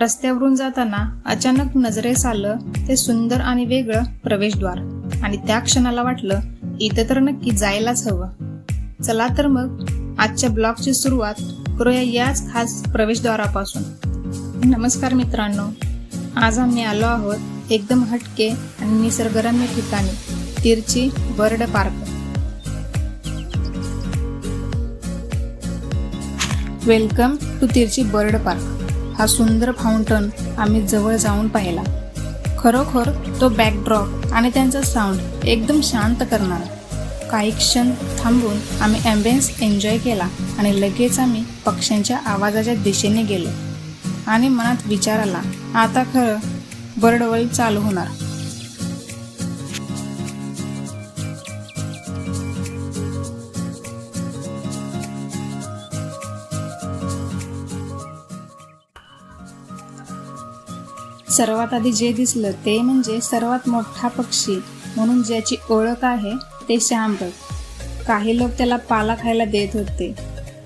रस्त्यावरून जाताना अचानक नजरेस आलं ते सुंदर आणि वेगळं प्रवेशद्वार. आणि त्या क्षणाला वाटलं इथं तर नक्की जायलाच हवं. चला तर मग आजच्या ब्लॉगची सुरुवात करूया याच खास प्रवेशद्वारापासून. नमस्कार मित्रांनो आज आम्ही आलो आहोत एकदम हटके आणि निसर्गरम्य ठिकाणी Tirchi bird park. Welcome to Tirchi bird park. हा सुंदर फाउंटन आम्ही जवळ जाऊन पाहिला. खरोखर तो बॅकड्रॉप आणि त्यांचा साऊंड एकदम शांत करणार. काही क्षण थांबून आम्ही ॲम्बियन्स एन्जॉय केला आणि लगेच आम्ही पक्ष्यांच्या आवाजाच्या दिशेने गेलो. आणि मनात विचार आला आता खरं बर्ड वर्ल्ड चालू होणार. सर्वात आधी जे दिसलं ते म्हणजे सर्वात मोठा पक्षी म्हणून ज्याची ओळख आहे ते श्यामबग काही लोक त्याला पाला खायला देत होते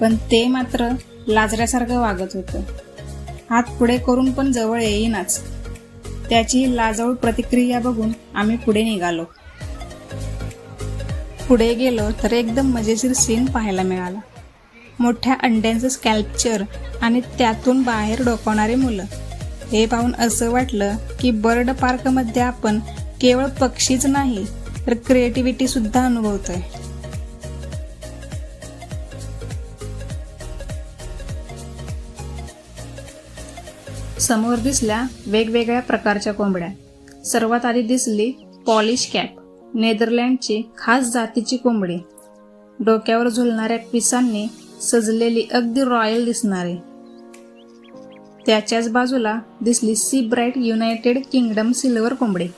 पण ते मात्र लाजऱ्यासारखं वागत होतं. हात पुढे करून पण जवळ येईनाच. त्याची लाजवळ प्रतिक्रिया बघून आम्ही पुढे निघालो. पुढे गेलो तर एकदम मजेशीर सीन पाहायला मिळाला. मोठ्या अंड्यांचं स्कॅल्पचर आणि त्यातून बाहेर डोकवणारे मुलं. हे पाहून असं वाटलं की बर्ड पार्कमध्ये आपण केवळ पक्षीच नाही तर क्रिएटिव्हिटी सुद्धा अनुभवतोय. समोर दिसल्या वेगवेगळ्या प्रकारच्या कोंबड्या. सर्वात आधी दिसली पॉलिश कॅप नेदरलँडची खास जातीची कोंबडी. डोक्यावर झुलणाऱ्या पिसांनी सजलेली अगदी रॉयल दिसणारी. त्याच्याच बाजूला दिसली Sebright United Kingdom silver कोंबडी.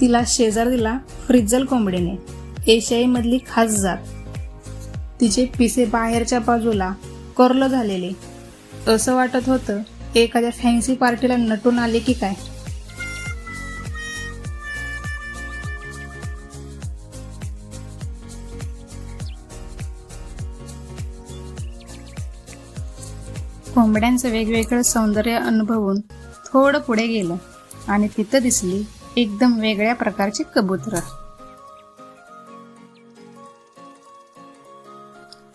तिला शेजार दिला फ्रिजल कोंबडीने. एशियाई मधली खास जात. तिचे पिसे बाहेरच्या बाजूला कर्ल झालेले. असं वाटत होतं एखाद्या फॅन्सी पार्टीला नटून आले की काय? कोंबड्यांचं वेगवेगळं सौंदर्य अनुभवून थोडं पुढे गेलं आणि तिथं दिसली एकदम वेगळ्या प्रकारची कबूतर.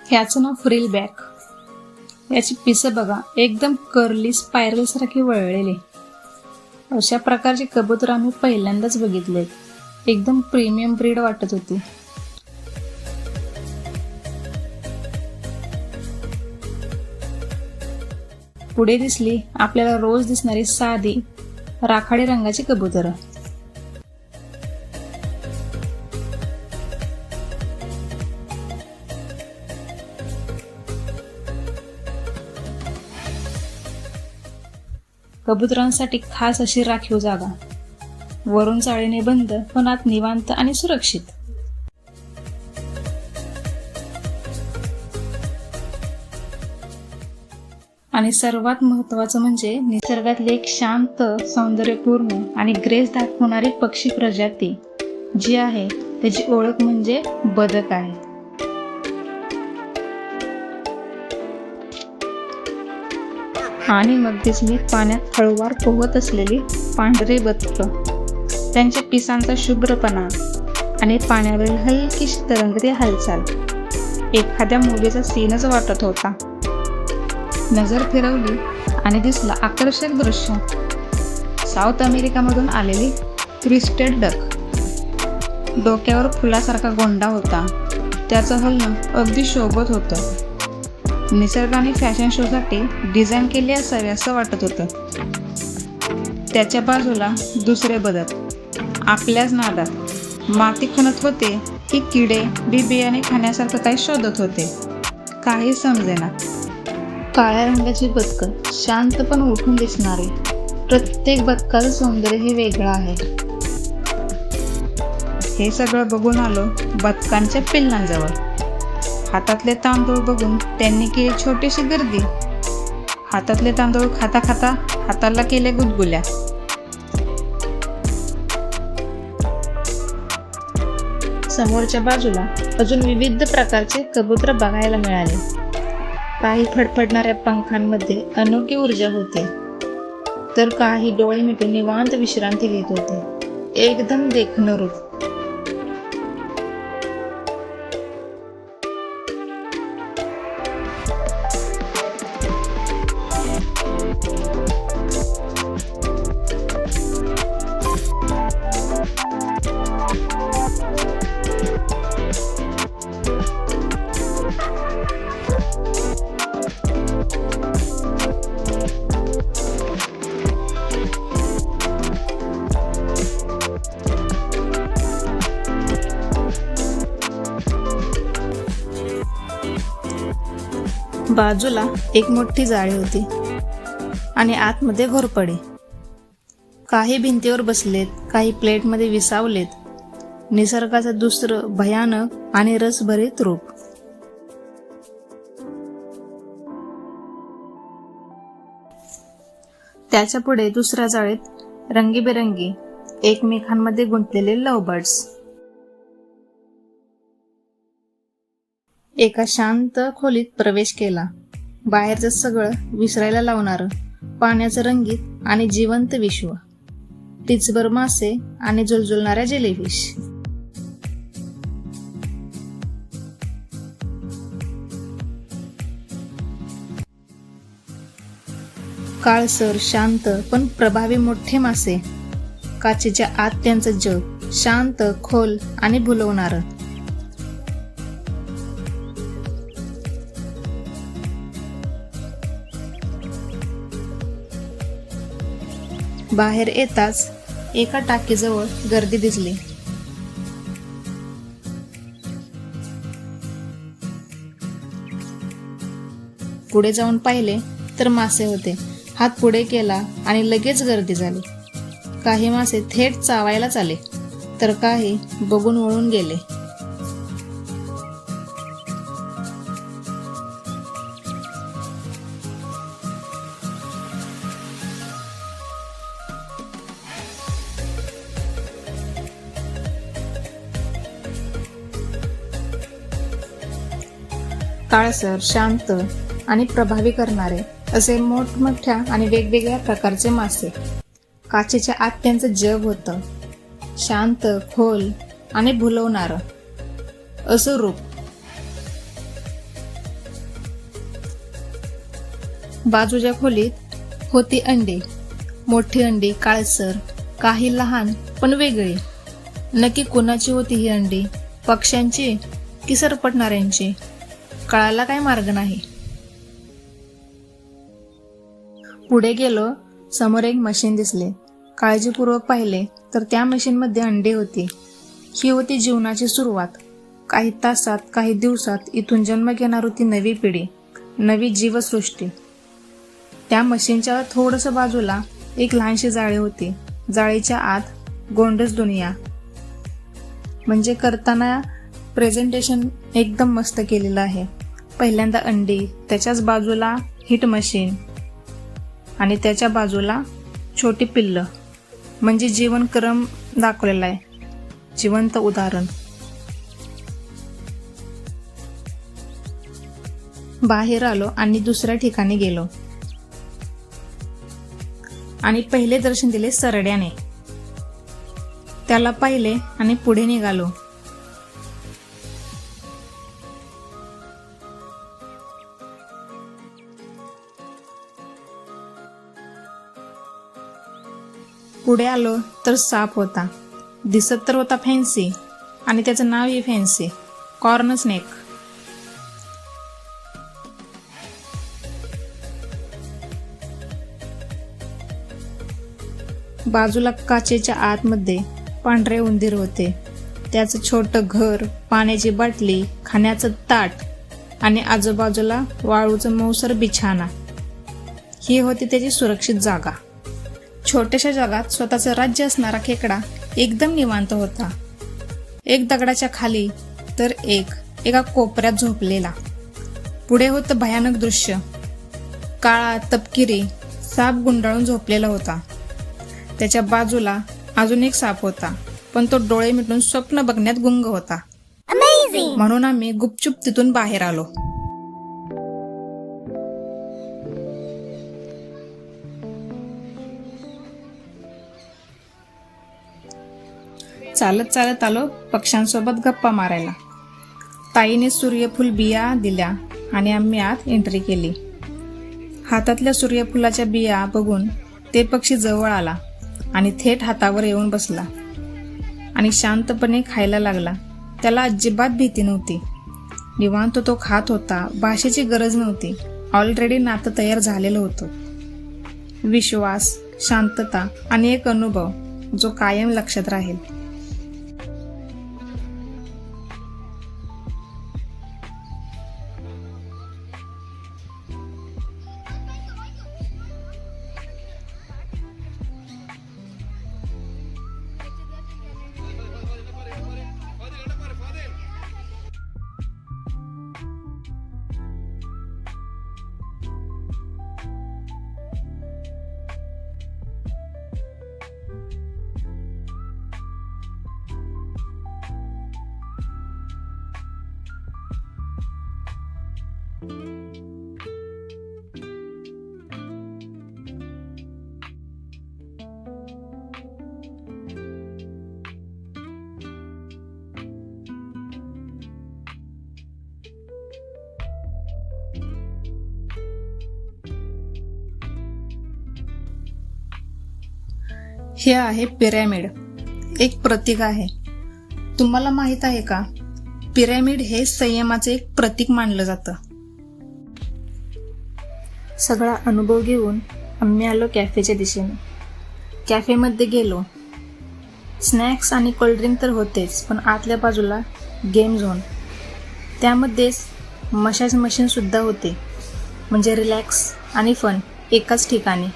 ह्याचं नाव फ्रिल बॅक याची पिसं बघा एकदम कर्ली स्पायरल सारखी वळलेली. अशा प्रकारची कबूतर आम्ही पहिल्यांदाच बघितले एकदम प्रीमियम ब्रीड वाटत होती. पुढे दिसली आपल्याला रोज दिसणारी साधी राखाडी रंगाची कबूतर. कबुतरांसाठी खास अशी राखीव जागा. वरून चाळीने बंद पण आत निवांत आणि सुरक्षित. आणि सर्वात महत्वाचं म्हणजे निसर्गातली एक शांत सौंदर्यपूर्ण आणि ग्रेस दाखवणारी पक्षी प्रजाती जी आहे त्याची ओळख म्हणजे बदक आहे. आणि मध्येच मी पाण्यात हळूवार पोहत असलेली पांढरे बदक त्यांच्या पिसांचा शुभ्रपणा आणि पाण्यावरील हलकीशी तरंगरी हालचाल एखाद्या मुलीचा सीनच वाटत होता. नजर फिरवली आणि दिसला आकर्षक दृश्य. साऊथ अमेरिकामधून आलेली क्रिस्टेड डक. डोक्यावर फुलासारखा गोंडा होता. त्याचं हलणं अगदी शोभत होतं. निसर्गाने फॅशन शोसाठी डिझाईन केली असावे असं वाटत होतं. त्याच्या बाजूला दुसरे बदल. आपल्याच नादात. माती खणत होते की किडे बी बियाणे खाण्यासारखं काही शोधत होते. काही समजेना. काळ्या रंगाची बदकं शांत पण उठून दिसणारे. प्रत्येक बदकाचं सौंदर्य हे वेगळं आहे. हे सगळं बघून आलो बदकांच्या पिल्लांजवळ. हातातले तांदूळ बघून त्यांनी केली छोटीशी गर्दी. हातातले तांदूळ खाता खाता हाताला केले गुदगुल्या. समोरच्या बाजूला अजून विविध प्रकारचे कबूतर बघायला मिळाले. काही फडफडणाऱ्या पंखांमध्ये अनोखी ऊर्जा होती. तर काही डोळे मिटून निवांत विश्रांती घेत होते. एकदम देखणं रूप बाजूला एक मोठी जाळी होती आणि आतमध्ये घोरपडे. काही भिंतीवर बसलेत काही प्लेटमध्ये विसावलेत. निसर्गाचं दुसरं भयानक आणि रसभरीत रूप. त्याच्या पुढे दुसऱ्या जाळीत रंगीबेरंगी एकमेकांमध्ये गुंतलेले लवबर्ड्स एका शांत खोलीत प्रवेश केला. बाहेरचं सगळं विसरायला लावणारं पाण्याचं रंगीत आणि जिवंत विश्व. तिचभर मासे आणि जुलजुलणाऱ्या जेलीफिश. काळसर शांत पण प्रभावी मोठे मासे. काचेच्या आत त्यांचं जग शांत खोल आणि भुलवणारं. बाहेर येताच एका टाकीजवळ गर्दी दिसली. पुढे जाऊन पाहिले तर मासे होते. हात पुढे केला आणि लगेच गर्दी झाली. काही मासे थेट चावायलाच आले तर काही बघून वळून गेले. काळसर शांत आणि प्रभावी करणारे असे मोठमोठ्या आणि वेगवेगळ्या प्रकारचे मासे. काचेच्या आत त्यांचं जग होतं. शांत खोल आणि भुलवणारं. असं रूप. बाजूच्या खोलीत होती अंडी. मोठी अंडी काळसर काही लहान पण वेगळी. नक्की कोणाची होती ही अंडी? पक्ष्यांची की सरपटणाऱ्यांची? कळायला काही मार्ग नाही. पुढे गेलो समोर एक मशीन दिसले. काळजीपूर्वक पाहिले तर त्या मशीनमध्ये अंडे होती. ही होती जीवनाची सुरुवात. काही तासात काही दिवसात इथून जन्म घेणार होती नवी पिढी नवी जीवसृष्टी. त्या मशीनच्या थोडस बाजूला एक लहानशी जाळी होती. जाळीच्या आत गोंडस दुनिया. म्हणजे करताना प्रेझेंटेशन एकदम मस्त केलेलं आहे. पहिल्यांदा अंडी त्याच्याच बाजूला हिट मशीन आणि त्याच्या बाजूला छोटी पिल्ल. म्हणजे जीवनक्रम दाखवलेला आहे. जिवंत उदाहरण. बाहेर आलो आणि दुसऱ्या ठिकाणी गेलो. आणि पहिले दर्शन दिले सरड्याने. त्याला पाहिले आणि पुढे निघालो. पुढे आलो तर साप होता. दिसत तर होता फॅन्सी आणि त्याचं नावही फॅन्सी कॉर्न स्नेक बाजूला काचेच्या आतमध्ये पांढरे उंदीर होते. त्याचं छोटं घर पाण्याची बाटली खाण्याचं ताट आणि आजूबाजूला वाळूचं मौसर बिछाना. ही होती त्याची सुरक्षित जागा. छोट्याशा जगात स्वतःचं राज्य असणारा खेकडा एकदम निवांत होता. एक दगडाच्या खाली तर एक एका कोपऱ्यात झोपलेला. पुढे होतं भयानक दृश्य. काळा तपकिरी साप गुंडाळून झोपलेला होता. त्याच्या बाजूला अजून एक साप होता पण तो डोळे मिटून स्वप्न बघण्यात गुंग होता. म्हणून आम्ही गुपचूप तिथून बाहेर आलो. चालत चालत आलो पक्ष्यांसोबत गप्पा मारायला. ताईने सूर्यफूल बिया दिल्या आणि आम्ही आत एंट्री केली. हातातल्या सूर्यफुलाच्या बिया बघून ते पक्षी जवळ आला आणि थेट हातावर येऊन बसला. आणि शांतपणे खायला लागला. त्याला अजिबात भीती नव्हती. निवांत तो खात होता भाषेची गरज नव्हती. ऑलरेडी नातं तयार झालेलं होतं. विश्वास शांतता आणि एक अनुभव जो कायम लक्षात राहील. हे आहे पिरॅमिड. एक प्रतीक आहे. तुम्हाला माहीत आहे का? पिरॅमिड हे संयमाचे एक प्रतीक मानलं जातं. सगळा अनुभव घेऊन आम्ही आलो कॅफेच्या दिशेने. कॅफेमध्ये गेलो. स्नॅक्स आणि कोल्ड्रिंक तर होतेच पण आतल्या बाजूला गेम झोन. त्यामध्येच मशाज मशीनसुद्धा होते. म्हणजे रिलॅक्स आणि फन एकाच ठिकाणी.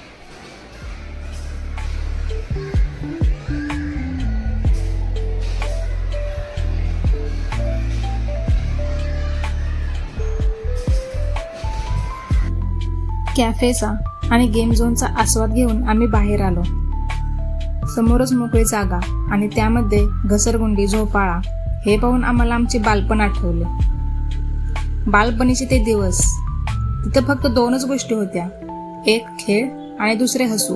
कॅफेचा आणि गेम झोनचा आस्वाद घेऊन आम्ही बाहेर आलो. समोरच मोकळी जागा आणि त्यामध्ये घसरगुंडी झोपाळा हे पाहून आम्हाला आमचे बालपण आठवले. बालपणीचे ते दिवस. तिथं फक्त दोनच गोष्टी होत्या. एक खेळ आणि दुसरे हसू.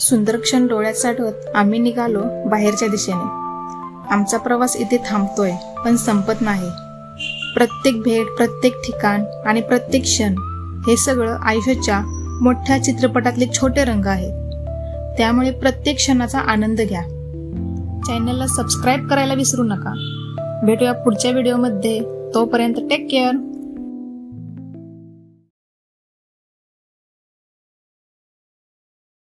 सुंदर क्षण डोळ्यात साठवत आम्ही निघालो बाहेरच्या दिशेने. आमचा प्रवास इथे थांबतोय पण संपत नाही. प्रत्येक भेट प्रत्येक ठिकाण आणि प्रत्येक क्षण हे सगळं आयुष्याच्या मोठ्या चित्रपटातले छोटे रंग आहेत. त्यामुळे प्रत्येक क्षणाचा आनंद घ्या. चॅनलला सबस्क्राईब करायला विसरू नका. भेटूया पुढच्या व्हिडिओमध्ये. तोपर्यंत टेक केअर